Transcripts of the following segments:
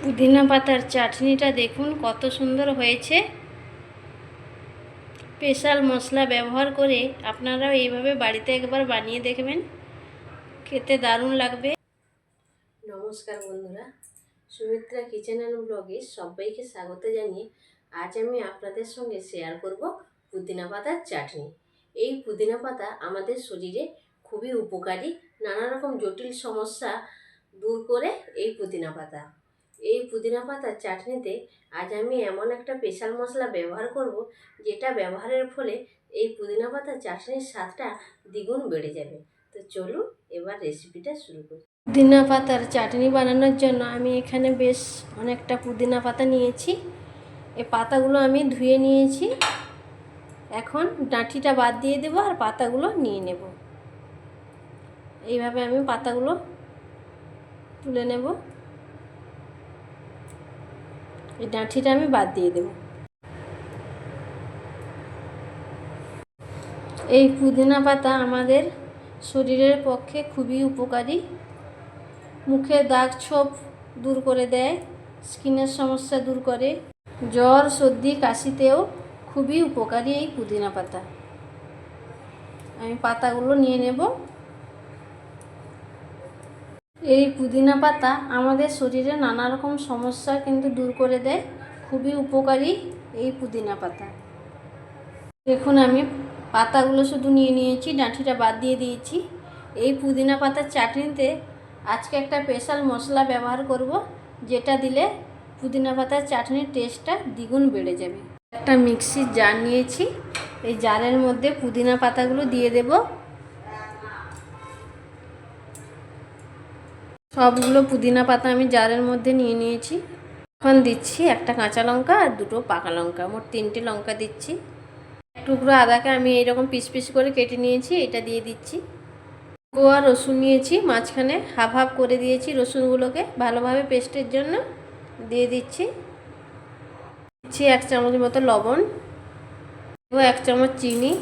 পুদিনা পাতার চাটনিটা দেখুন, কত সুন্দর হয়েছে। স্পেশাল মশলা ব্যবহার করে আপনারাও এইভাবে বাড়িতে একবার বানিয়ে দেখবেন। খেতে দারুণ লাগবে। নমস্কার বন্ধুরা, সুমিত্রা কিচেন অ্যান্ড ব্লগে সবাইকে স্বাগত জানিয়ে আজ আমি আপনাদের সঙ্গে শেয়ার করব পুদিনা পাতার চাটনি। এই পুদিনা পাতা আমাদের শরীরে খুবই উপকারী নানা রকম জটিল সমস্যা দূর করে এই পুদিনা পাতা। এই পুদিনা পাতার চাটনিতে আজ আমি এমন একটা স্পেশাল মশলা ব্যবহার করব যেটা ব্যবহারের ফলে এই পুদিনা পাতার চাটনির স্বাদটা দ্বিগুণ বেড়ে যাবে। তো চলুন এবার রেসিপিটা শুরু করি। পুদিনা পাতার চাটনি বানানোর জন্য আমি এখানে বেশ অনেকটা পুদিনা পাতা নিয়েছি। এই পাতাগুলো আমি ধুয়ে নিয়েছি। এখন ডাঁটিটা বাদ দিয়ে দেবো আর পাতাগুলো নিয়ে নেব। এইভাবে আমি পাতাগুলো তুলে নেব। এই ডাঁটিটা আমি বাদ দিয়ে দেব। এই পুদিনা পাতা আমাদের শরীরের পক্ষে খুবই উপকারী। মুখে দাগ ছোপ দূর করে দেয়, স্কিনের সমস্যা দূর করে। জ্বর, সর্দি, কাশিতেও খুবই উপকারী এই পুদিনা পাতা। আমি পাতাগুলো নিয়ে নেব। এই পুদিনা পাতা আমাদের শরীরে নানা রকম সমস্যা কিন্তু দূর করে দেয়। খুবই উপকারী এই পুদিনা পাতা। দেখুন আমি পাতাগুলো শুধু নিয়ে নিয়েছি ডাঁটিটা বাদ দিয়ে দিয়েছি। এই পুদিনা পাতার চাটনিতে আজকে একটা স্পেশাল মশলা ব্যবহার করব, যেটা দিলে পুদিনা পাতার চাটনির টেস্টটা দ্বিগুণ বেড়ে যাবে। একটা মিক্সির জার নিয়েছি, এই জারের মধ্যে পুদিনা পাতাগুলো দিয়ে দেব। সবগুলো পুদিনা পাতা আমি জারের মধ্যে নিয়ে নিয়েছি। এখন দিচ্ছি একটা কাঁচা লঙ্কা আর দুটো পাকা লঙ্কা, মোট তিনটে লঙ্কা দিচ্ছি। এক টুকরো আদাকে আমি এইরকম পিস পিস করে কেটে নিয়েছি, এটা দিয়ে দিচ্ছি। গোয়া রসুন নিয়েছি, মাঝখানে হাফ হাফ করে দিয়েছি রসুনগুলোকে ভালোভাবে পেস্টের জন্য দিয়ে দিচ্ছি। দিচ্ছি এক চামচ মতো লবণ, দেবো এক চামচ চিনি,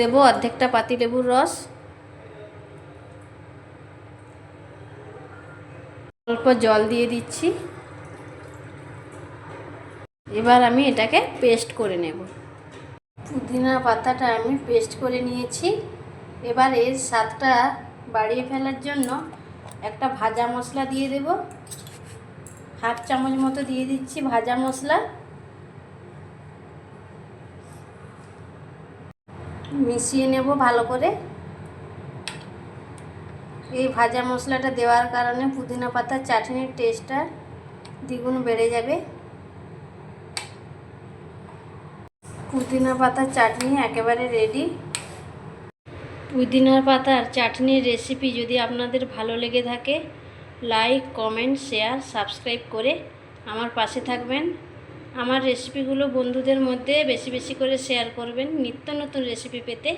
দেবো অর্ধেকটা পাতি লেবুর রস। অল্প জল দিয়ে দিচ্ছি। এবার আমি এটাকে পেস্ট করে নেব। পুদিনা পাতাটা আমি পেস্ট করে নিয়েছি। এবার এর স্বাদটা বাড়িয়ে ফেলার জন্য একটা ভাজা মশলা দিয়ে দেব। হাফ চামচ মতো দিয়ে দিচ্ছি ভাজা মশলা। মিশিয়ে নেব ভালো করে। এই ভাজা মশলাটা দেওয়ার কারণে পুদিনা পাতার চাটনির টেস্টটা দ্বিগুণ বেড়ে যাবে। পুদিনা পাতার চাটনি একেবারে রেডি পুদিনার পাতার চাটনির রেসিপি যদি আপনাদের ভালো লেগে থাকে লাইক কমেন্ট শেয়ার সাবস্ক্রাইব করে আমার পাশে থাকবেন। আমার রেসিপিগুলো বন্ধুদের মধ্যে বেশি বেশি করে শেয়ার করবেন। নিত্য নতুন রেসিপি পেতে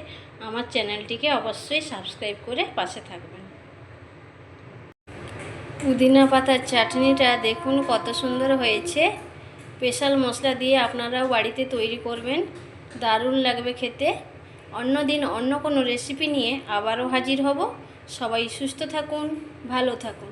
আমার চ্যানেলটিকে অবশ্যই সাবস্ক্রাইব করে পাশে থাকবেন। পুদিনা পাতার চাটনিটা দেখুন কত সুন্দর হয়েছে। স্পেশাল মশলা দিয়ে আপনারাও বাড়িতে তৈরি করবেন। দারুণ লাগবে খেতে। অন্য দিন অন্য কোনো রেসিপি নিয়ে আবারও হাজির হব। সবাই সুস্থ থাকুন, ভালো থাকুন।